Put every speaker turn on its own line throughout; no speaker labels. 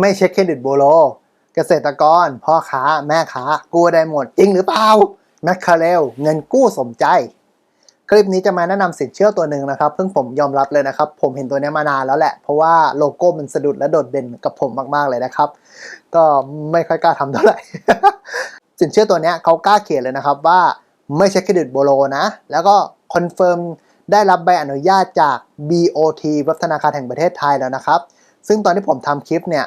ไม่เช็คเครดิตบูโร เกษตรกร พ่อค้า แม่ค้า กู้ได้หมด จริงหรือเปล่าแมคคาเรลเงินกู้สมใจ คลิปนี้จะมาแนะนำสินเชื่อตัวหนึ่งนะครับซึ่งผมยอมรับเลยนะครับ ผมเห็นตัวนี้มานานแล้วแหละ เพราะว่าโลโก้มันสะดุดและโดดเด่นกับผมมากๆเลยนะครับ ก็ไม่ค่อยกล้าทำเท่าไหร่ สินเชื่อตัวนี้เขากล้าเขียนเลยนะครับว่าไม่ใช่เครดิตบูโรนะ แล้วก็คอนเฟิร์มได้รับใบอนุญาตจาก BOT เว็บธนาคารแห่งประเทศไทยแล้วนะครับ ซึ่งตอนที่ผมทำคลิปเนี่ย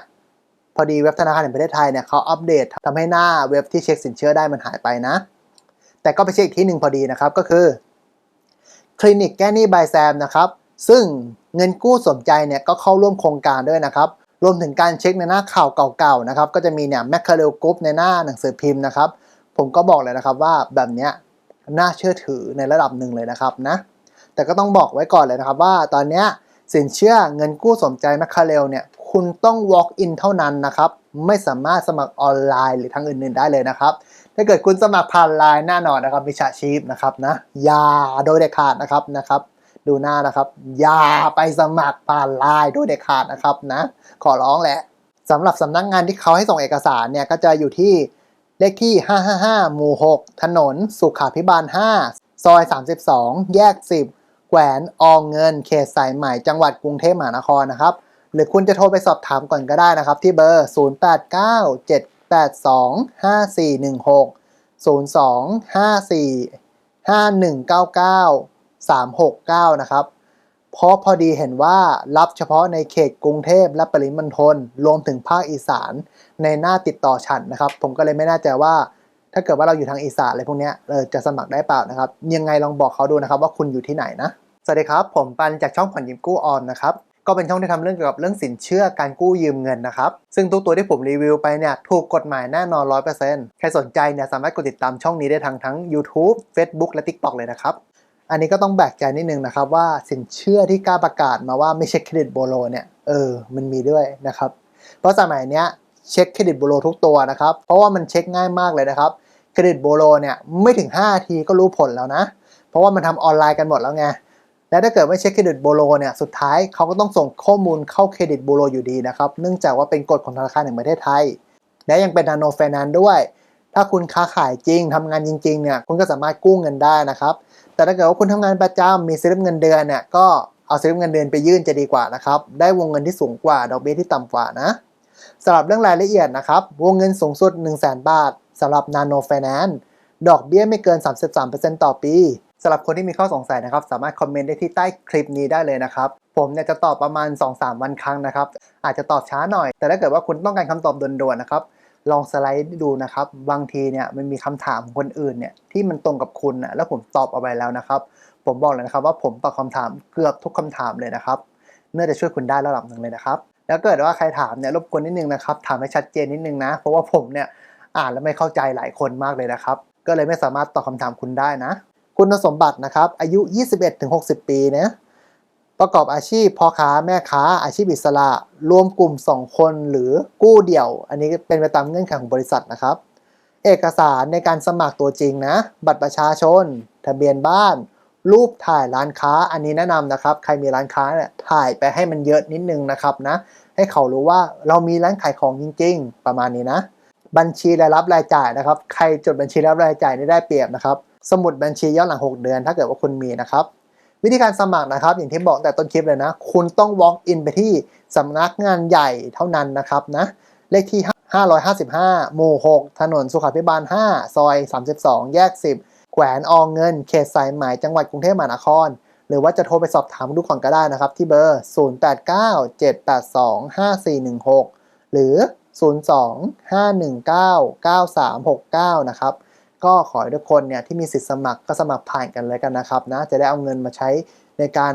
อดีเว็บธนาคารแห่งประเทศไทยเนี่ยเขาอัปเดตทำให้หน้าเว็บที่เช็คสินเชื่อได้มันหายไปนะ แต่ก็ไปเช็คอีกที่หนึ่งพอดีนะครับก็คือคลินิกแก้หนี้บายแซมนะครับซึ่งเงินกู้สมใจเนี่ยก็เข้าร่วมโครงการด้วยนะครับรวมถึงการเช็คในหน้าข่าวเก่าๆนะครับก็จะมีเนี่ยแมคคาเรลกรุ๊ปในหน้าหนังสือพิมพ์นะครับผมก็บอกเลยนะครับว่าแบบเนี้ยน่าเชื่อถือในระดับหนึ่งเลยนะครับนะแต่ก็ต้องบอกไว้ก่อนเลยนะครับว่าตอนเนี้ยสินเชื่อเงินกู้สมใจแมคคาเรลเนี่ย คุณต้อง walk in เท่านั้นนะครับ ไม่สามารถสมัครออนไลน์หรือทางอื่นๆได้เลยนะครับ ถ้าเกิดคุณสมัครผ่านไลน์แน่นอนนะครับมิจฉาชีพนะครับนะอย่าโดยเด็ดขาดนะครับนะครับดูหน้านะครับ อย่าไปสมัครผ่านไลน์โดยเด็ดขาดนะครับนะขอร้องแหละสำหรับสำนักงานที่เขาให้ส่งเอกสารเนี่ยก็จะอยู่ที่เลขที่ 555 หมู่ 6 ถนน สุขาพิบาล 5 ซอย 32 แยก 10 แขวนอองเงิน เขตสายใหม่ จังหวัดกรุงเทพมหานครนะครับ หรือคุณจะโทรไปสอบถามก่อนก็ได้นะครับ ที่เบอร์ 0897825416 02545199 369 นะครับ เพราะพอดีเห็นว่ารับเฉพาะในเขตกรุงเทพและปริมณฑลรวมถึงภาคอีสานในหน้าติดต่อฉันนะครับ ผมก็เลยไม่แน่ใจว่า ถ้าเกิดว่าเราอยู่ทางอีสานอะไรพวกนี้เออจะสมัครได้เปล่านะครับ ยังไงลองบอกเขาดูนะครับว่าคุณอยู่ที่ไหนนะ สวัสดีครับ ผมปันจากช่องผ่อนยิ้มกู้ออมนะครับ ก็เป็นช่องที่ทำเรื่องเกี่ยวกับเรื่องสินเชื่อการกู้ยืมเงินนะครับ ซึ่งทุกตัวที่ผมรีวิวไปเนี่ยถูกกฎหมายแน่นอน 100%ใครสนใจเนี่ยสามารถกดติดตามช่องนี้ได้ทางทั้ง YouTube Facebook และ TikTok เลยนะครับ อันนี้ก็ต้องแบกใจนิดนึงนะครับว่าสินเชื่อที่กล้าประกาศมาว่าไม่ใช่เครดิตโบโลเนี่ยเออมันมีด้วยนะครับเพราะสมัยเนี้ยเช็คเครดิตโบโลทุกตัวนะครับเพราะว่ามันเช็คง่ายมากเลยนะครับเครดิตโบโลเนี่ยไม่ถึง5ทีก็รู้ผลแล้วนะ เพราะว่ามันทำออนไลน์กันหมดแล้วไง และถ้าเกิดไม่เช็คเครดิตโบโลเนี่ยสุดท้ายเขาก็ต้องส่งข้อมูลเข้าเครดิตโบโลอยู่ดีนะครับเนื่องจากว่าเป็นกฎของธนาคารแห่งประเทศไทย และยังเป็นนาโนไฟแนนซ์ด้วย ถ้าคุณค้าขายจริงทำงานจริงๆเนี่ยคุณก็สามารถกู้เงินได้นะครับแต่ถ้าเกิดว่าคุณทำงานประจำมีสลิปเงินเดือนเนี่ยก็เอาสลิปเงินเดือนไปยื่นจะดีกว่านะครับได้วงเงินที่สูงกว่าดอกเบี้ยที่ต่ำกว่านะสำหรับเรื่องรายละเอียดนะครับวงเงินสูงสุด 1 0 0 0 0แบาทสำหรับ Nano Finance ดอกเบี้ยไม่เกิน 33%ต่อปี สำหรับคนที่มีข้อสงสัยนะครับ สามารถคอมเมนต์ได้ที่ใต้คลิปนี้ได้เลยนะครับ ผมเนี่ยจะตอบประมาณ 2-3 วันครั้งนะครับ อาจจะตอบช้าหน่อย แต่ถ้าเกิดว่าคุณต้องการคำตอบด่วนๆนะครับลองสไลด์ดูนะครับ บางทีเนี่ยมันมีคำถามของคนอื่นเนี่ยที่มันตรงกับคุณนะแล้วผมตอบเอาไปแล้วนะครับ ผมบอกเลยนะครับว่าผมตอบคำถามเกือบทุกคำถามเลยนะครับน่าจะช่วยคุณได้ระดับหนึ่งเลยนะครับ แล้วเกิดว่าใครถามเนี่ยรบกวนนิดนึงนะครับ ถามให้ชัดเจนนิดนึงนะ เพราะว่าผมเนี่ยอ่านแล้วไม่เข้าใจหลายคนมากเลยนะครับ ก็เลยไม่สามารถตอบคำถามคุณได้นะ คุณสมบัตินะครับ อายุ 21-60 ปีนะประกอบอาชีพพ่อค้าแม่ค้าอาชีพอิสระ รวมกลุ่ม 2 คนหรือกู้เดี่ยว อันนี้เป็นไปตามเงื่อนไขของบริษัทนะครับ เอกสารในการสมัครตัวจริงนะ บัตรประชาชน ทะเบียนบ้าน รูปถ่ายร้านค้า อันนี้แนะนำนะครับ ใครมีร้านค้าเนี่ยถ่ายไปให้มันเยอะนิดนึงนะครับนะ ให้เขารู้ว่าเรามีร้านขายของจริง ๆ ประมาณนี้นะ บัญชีรายรับรายจ่ายนะครับ ใครจดบัญชีรายรับรายจ่ายนี่ได้เปรียบนะครับ สมุดบัญชีย้อนหลัง 6 เดือน ถ้าเกิดว่าคุณมีนะครับ วิธีการสมัครนะครับ อย่างที่บอกแต่ต้นคลิปเลยนะ คุณต้อง walk in ไปที่สำนักงานใหญ่เท่านั้นนะครับนะเลขที่ 555 หมู่ 6 ถนนสุขาภิบาล 5 ซอย 32 แยก 10 แขวนอองเงิน เขตสายไหมจังหวัดกรุงเทพมหานคร หรือว่าจะโทรไปสอบถามดูก่อนก็ได้นะครับ ที่เบอร์ 0897825416 หรือ 02-519-9369 นะครับ ก็ขอให้ทุกคนเนี่ยที่มีสิทธิ์สมัครก็สมัครผ่านกันเลยกันนะครับนะจะได้เอาเงินมาใช้ในการ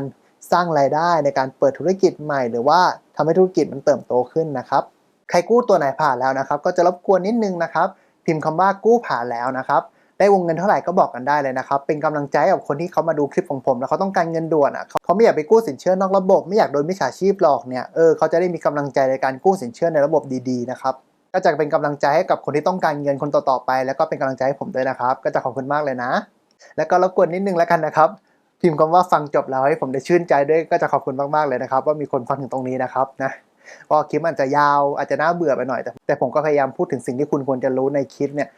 สร้างรายได้ในการเปิดธุรกิจใหม่ หรือว่าทำให้ธุรกิจมันเติบโตขึ้นนะครับใครกู้ตัวไหนผ่านแล้วนะครับ ก็จะรบกวนนิดนึงนะครับ พิมพ์คำว่ากู้ผ่านแล้วนะครับได้วงเงินเท่าไหร่ก็บอกกันได้เลยนะครับ เป็นกำลังใจกับคนที่เขามาดูคลิปของผม แล้วเขาต้องการเงินด่วนอะเขาเขาไม่อยากไปกู้สินเชื่อนอกระบบ ไม่อยากโดนมิจฉาชีพหลอกเนี่ยเออเขาจะได้มีกำลังใจในการกู้สินเชื่อในระบบดีๆนะครับ ก็จะเป็นกำลังใจให้กับคนที่ต้องการเงินคนต่อๆไป แล้วก็เป็นกำลังใจให้ผมด้วยนะครับ ก็จะขอบคุณมากเลยนะ แล้วก็รบกวนนิดนึงแล้วกันนะครับ พิมพ์คำว่าฟังจบแล้วให้ผมได้ชื่นใจด้วยก็จะขอบคุณมากๆเลยนะครับ ว่ามีคนฟังถึงตรงนี้นะครับนะก็คลิปอาจจะยาวอาจจะน่าเบื่อไปหน่อยแต่แต่ผมก็พยายามพูดถึงสิ่งที่คุณควรจะรู้ในคลิปเนี่ย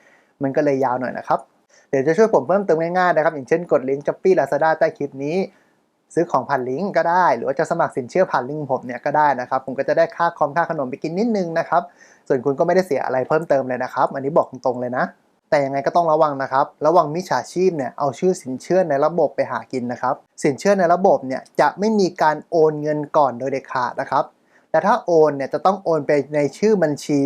มันก็เลยยาวหน่อยนะครับเดี๋ยวจะช่วยผมเพิ่มเติมง่ายๆนะครับ อย่างเช่นกดลิงก์ Shopee Lazada ใต้คลิปนี้ ซื้อของผ่านลิงก์ก็ได้ หรือว่าจะสมัครสินเชื่อผ่านลิงก์ผมเนี่ยก็ได้นะครับ ผมก็จะได้ค่าคอมค่าขนมไปกินนิดนึงนะครับ ส่วนคุณก็ไม่ได้เสียอะไรเพิ่มเติมเลยนะครับ อันนี้บอกตรงๆเลยนะ แต่ยังไงก็ต้องระวังนะครับ ระวังมิจฉาชีพเนี่ยเอาชื่อสินเชื่อในระบบไปหากินนะครับ สินเชื่อในระบบเนี่ยจะไม่มีการโอนเงินก่อนโดยเด็ดขาดนะครับ แต่ถ้าโอนเนี่ยจะต้องโอนไปในชื่อบัญชี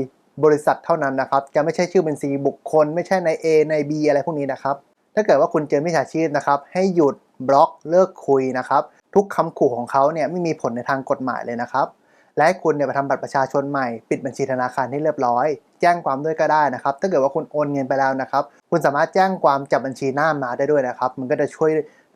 บริษัทเท่านั้นนะครับ จะไม่ใช่ชื่อบัญชีบุคคล ไม่ใช่ใน A ใน B อะไรพวกนี้นะครับ ถ้าเกิดว่าคุณเจอมิจฉาชีพนะครับ ให้หยุด บล็อกเลิกคุยนะครับ ทุกคำขู่ของเขาเนี่ยไม่มีผลในทางกฎหมายเลยนะครับ และให้คุณเนี่ยไปทำบัตรประชาชนใหม่ปิดบัญชีธนาคารให้เรียบร้อย แจ้งความด้วยก็ได้นะครับ ถ้าเกิดว่าคุณโอนเงินไปแล้วนะครับ คุณสามารถแจ้งความจับบัญชีหน้ามาได้ด้วยนะครับ มันก็จะช่วย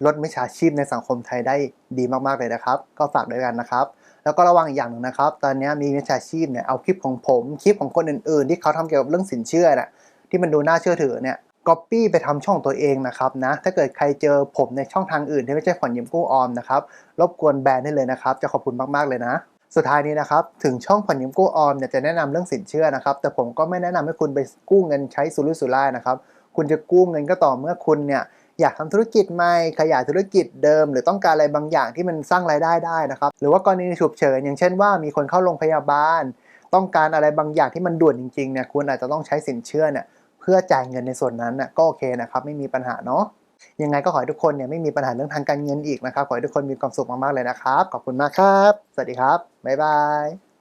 ลดมิจฉาชีพในสังคมไทยได้ดีมากๆเลยนะครับ ก็ฝากด้วยกันนะครับแล้วก็ระวังอีกอย่างหนึ่งนะครับ ตอนนี้มีมิจฉาชีพเนี่ยเอาคลิปของผม คลิปของคนอื่นๆ ที่เขาทำเกี่ยวกับเรื่องสินเชื่อน่ะที่มันดูน่าเชื่อถือเนี่ย ก๊อปปี้ไปทำช่องตัวเองนะครับนะถ้าเกิดใครเจอผมในช่องทางอื่นที่ไม่ใช่ผ่อนยืมกู้ออมนะครับรบกวนแบนได้เลยนะครับ จะขอบคุณมากๆเลยนะสุดท้ายนี้นะครับถึงช่องผ่อนยืมกู้ออมเนี่ยจะแนะนำเรื่องสินเชื่อนะครับแต่ผมก็ไม่แนะนำให้คุณไปกู้เงินใช้สุรุ่ยสุร่ายนะครับคุณจะกู้เงินก็ต่อเมื่อคุณเนี่ยอยากทำธุรกิจใหม่ขยายธุรกิจเดิม หรือต้องการอะไรบางอย่างที่มันสร้างรายได้ได้นะครับหรือว่ากรณีฉุกเฉินอย่างเช่นว่ามีคนเข้าโรงพยาบาล ต้องการอะไรบางอย่างที่มันด่วนจริงๆเนี่ยคุณอาจจะต้องใช้สินเชื่อเนี่ย พื่อจ่ายเงินในส่วนนั้นน่ะก็โอเคนะครับไม่มีปัญหาเนาะยังไงก็ขอให้ทุกคนเนี่ยไม่มีปัญหาเรื่องทางการเงินอีกนะครับ ขอให้ทุกคนมีความสุขมากๆเลยนะครับ ขอบคุณมากครับ สวัสดีครับ บ๊ายบาย